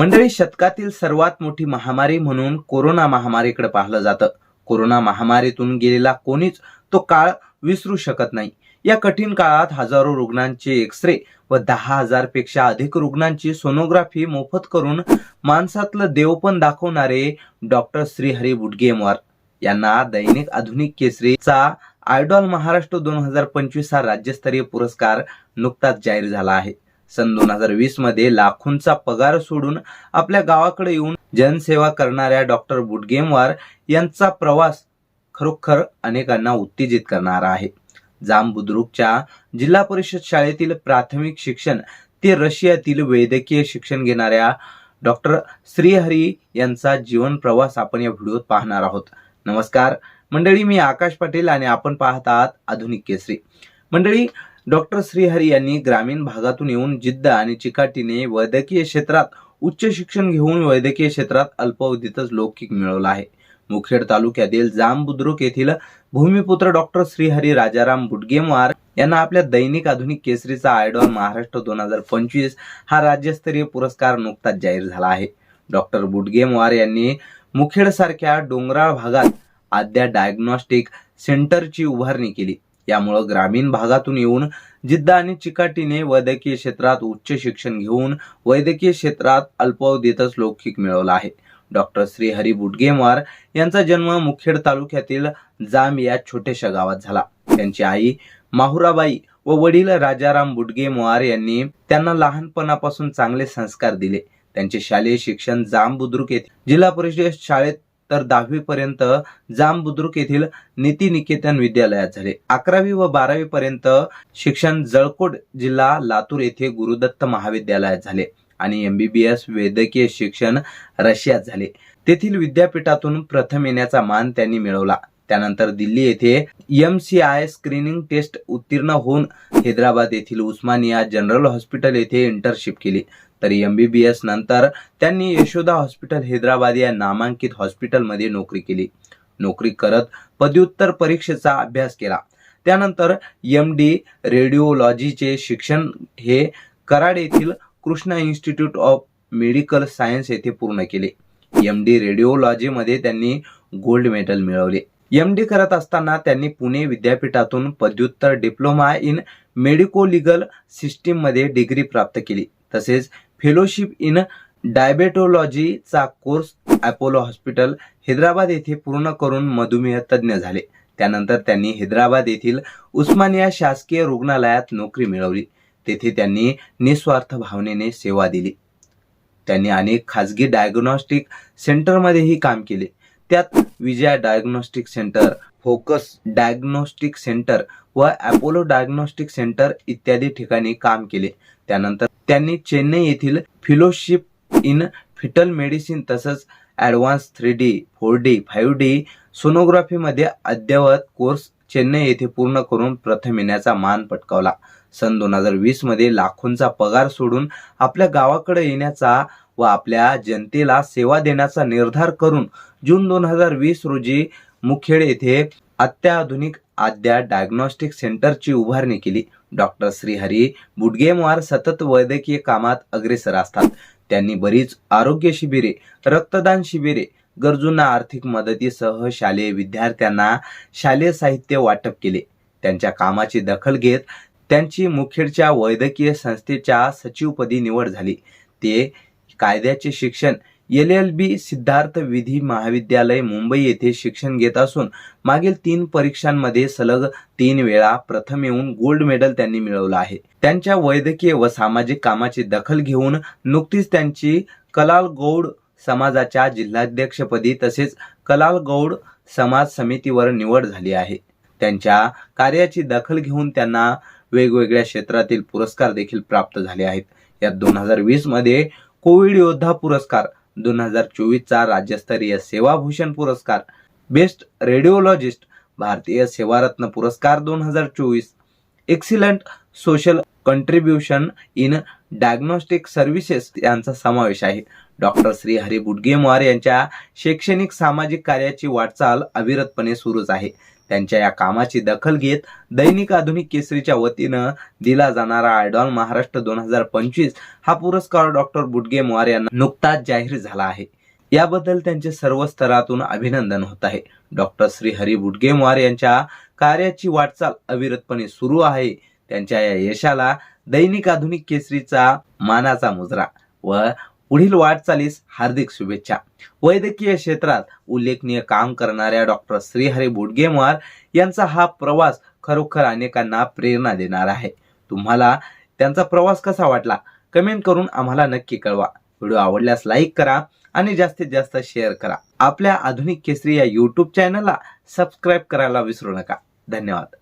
मंडळी शतकातील सर्वात मोठी महामारी म्हणून कोरोना महामारीकडे पाहिलं जातं. कोरोना महामारीतून गेलेला कोणीच तो काळ विसरू शकत नाही. या कठीण काळात हजारो रुग्णांचे एक्सरे व दहा हजारपेक्षा अधिक रुग्णांची सोनोग्राफी मोफत करून माणसातलं देवपण दाखवणारे डॉक्टर श्रीहरी बुडगेमवार. यांना दैनिक आधुनिक केसरीचा आयडॉल महाराष्ट्र दोन हजार पंचवीस हा राज्यस्तरीय पुरस्कार नुकताच जाहीर झाला आहे. सन दोन हजार वीसमध्ये लाखोंचा पगार सोडून आपल्या गावाकडे येऊन जनसेवा करणाऱ्या डॉक्टर बुडगेमवार यांचा प्रवास खरोखर अनेकांना उत्तेजित करणारा आहे. जाम बुद्रुकच्या जिल्हा परिषद शाळेतील प्राथमिक शिक्षण ते रशियातील वैद्यकीय शिक्षण घेणाऱ्या डॉक्टर श्रीहरी यांचा जीवन प्रवास आपण या व्हिडिओत पाहणार आहोत. नमस्कार. मंडळी मी आकाश पाटील आणि आपण पाहत आहात आधुनिक केसरी. मंडळी डॉक्टर श्रीहरी यांनी ग्रामीण भागातून येऊन जिद्द आणि चिकाटीने वैद्यकीय क्षेत्रात उच्च शिक्षण घेऊन वैद्यकीय क्षेत्रात अल्पावधीतच लौकिक मिळवला आहे. मुखेड तालुक्यातील जाम बुद्रुक येथील भूमिपुत्र डॉक्टर श्रीहरी राजाराम बुडगेमवार यांना आपल्या दैनिक आधुनिक केसरीचा आयडॉल महाराष्ट्र दोन हजार पंचवीस हा राज्यस्तरीय पुरस्कार नुकताच जाहीर झाला आहे. डॉक्टर बुडगेमवार यांनी मुखेड सारख्या डोंगराळ भागात आद्या डायग्नॉस्टिक सेंटरची उभारणी केली. यामुळं ग्रामीण भागातून येऊन जिद्द आणि चिकाटीने वैद्यकीय क्षेत्रात उच्च शिक्षण घेऊन वैद्यकीय क्षेत्रात अल्पावधीतच लौकिक मिळवला आहे. डॉक्टर श्रीहरी बुटगेमार यांचा जन्म मुखेड तालुक्यातील जाम या छोट्याशा गावात झाला. त्यांची आई माहुराबाई व वडील राजाराम बुडगेमवार यांनी त्यांना लहानपणापासून चांगले संस्कार दिले. त्यांचे शालेय शिक्षण जाम बुद्रुक येथे जिल्हा परिषद शाळेत तर दहावी पर्यंत जामबुद्रुक येथील नितीनिकेतन विद्यालयात झाले. अकरावी व बारावी पर्यंत शिक्षण जळकोट जिल्हा लातूर येथे गुरुदत्त महाविद्यालयात झाले आणि एमबीबीएस वैद्यकीय शिक्षण रशियात झाले. तेथील विद्यापीठातून प्रथम येण्याचा मान त्यांनी मिळवला. त्यानंतर दिल्ली येथे M C I screening test उत्तीर्ण होऊन हैदराबाद येथील उस्मानिया जनरल हॉस्पिटल येथे इंटर्नशिप केली. तर एमबीबीएस नंतर त्यांनी यशोदा हॉस्पिटल हैदराबाद या नामांकित हॉस्पिटलमध्ये नोकरी केली. नोकरी करत पदव्युत्तर परीक्षेचा अभ्यास केला. त्यानंतर एम डी रेडिओलॉजीचे शिक्षण हे कराड येथील Krishna institute of medical science येथे पूर्ण केले. एम डी रेडिओलॉजीमध्ये त्यांनी गोल्ड मेडल मिळवले. एम डी करत असताना त्यांनी पुणे विद्यापीठातून पदव्युत्तर डिप्लोमा इन मेडिको लिगल सिस्टीममध्ये डिग्री प्राप्त केली. तसेच फेलोशिप इन डायबेटोलॉजीचा कोर्स अपोलो हॉस्पिटल हैदराबाद येथे पूर्ण करून मधुमेह तज्ज्ञ झाले. त्यानंतर त्यांनी हैदराबाद येथील उस्मानिया शासकीय रुग्णालयात नोकरी मिळवली. तेथे त्यांनी निस्वार्थ भावनेने सेवा दिली. त्यांनी अनेक खाजगी डायग्नॉस्टिक सेंटरमध्येही काम केले. त्यात Vijaya diagnostic centre focus diagnostic centre व अपोलो डायग्नोस्टिक सेंटर इत्यादी ठिकाणी काम केले. त्यानंतर त्यांनी चेन्नई येथील फिलोशिप इन फिटल मेडिसिन तसंच advance three D four D five D सोनोग्राफीमध्ये अद्ययावत कोर्स चेन्नई येथे पूर्ण करून प्रथम येण्याचा मान पटकावला. सन दोन हजार वीसमध्ये लाखोंचा पगार सोडून आपल्या गावाकडे येण्याचा व आपल्या जनतेला सेवा देण्याचा निर्धार करून जून दोन हजार वीस रोजी मुखेड येथे अत्याधुनिक आद्या डायग्नॉस्टिक सेंटरची उभारणी केली. डॉक्टर श्रीहरी बुडगेमवार सतत वैद्यकीय कामात अग्रेसर असतात. त्यांनी बरीच आरोग्य शिबिरे रक्तदान शिबिरे गरजूंना आर्थिक मदतीसह शालेय विद्यार्थ्यांना शालेय साहित्य वाटप केले. त्यांच्या कामाची दखल घेत त्यांची मुखेडच्या वैद्यकीय संस्थेच्या सचिवपदी निवड झाली. ते कायद्याचे शिक्षण. एल एल बी सिद्धार्थ विधी महाविद्यालय मुंबई येथे शिक्षण घेत असून मागील तीन परीक्षांमध्ये सलग तीन वेळा प्रथम येऊन गोल्ड मेडल त्यांनी मिळवलं आहे. त्यांच्या वैद्यकीय व सामाजिक कामाची दखल घेऊन नुकतीच त्यांची कलाल गौड समाजाच्या जिल्हाध्यक्षपदी तसेच कलाल गौड समाज समितीवर निवड झाली आहे. त्यांच्या कार्याची दखल घेऊन त्यांना वेगवेगळ्या क्षेत्रातील पुरस्कार देखील प्राप्त झाले आहेत. यात दोन हजार वीसमध्ये कोविड योद्धा पुरस्कार दोन हजार चोवीसचा राज्यस्तरीय सेवाभूषण पुरस्कार बेस्ट रेडिओलॉजिस्ट भारतीय सेवारत्न पुरस्कार दोन हजार चोवीस excellent social contribution in diagnostic services यांचा समावेश आहे. डॉक्टर श्री हरी बुडगेमवार यांच्या शैक्षणिक सामाजिक कार्याची वाटचाल अविरतपणे सुरूच आहे. त्यांच्या या कामाची दखल घेत दैनिक आधुनिक केसरीच्या वतीनं दिला जाणारा आयडॉल महाराष्ट्र दोन हजार पंचवीस हा पुरस्कार डॉक्टर बुडगे मोवार यांना नुकताच जाहीर झाला आहे. याबद्दल त्यांचे सर्व स्तरातून अभिनंदन होत आहे. डॉक्टर श्री हरी बुडगेमवार यांच्या कार्याची वाटचाल अविरतपणे सुरू आहे. त्यांच्या या यशाला दैनिक आधुनिक केसरीचा मानाचा मुजरा व पुढील वाटचालीस हार्दिक शुभेच्छा. वैद्यकीय क्षेत्रात उल्लेखनीय काम करणाऱ्या डॉक्टर श्रीहरी बोडगेमार यांचा हा प्रवास खरोखर अनेकांना प्रेरणा देणार आहे. तुम्हाला त्यांचा प्रवास कसा वाटला? कमेंट करून आम्हाला नक्की कळवा. व्हिडिओ आवडल्यास लाईक करा आणि जास्तीत जास्त शेअर करा. आपल्या आधुनिक केसरी या यूट्यूब चॅनलला सबस्क्राईब करायला विसरू नका. धन्यवाद.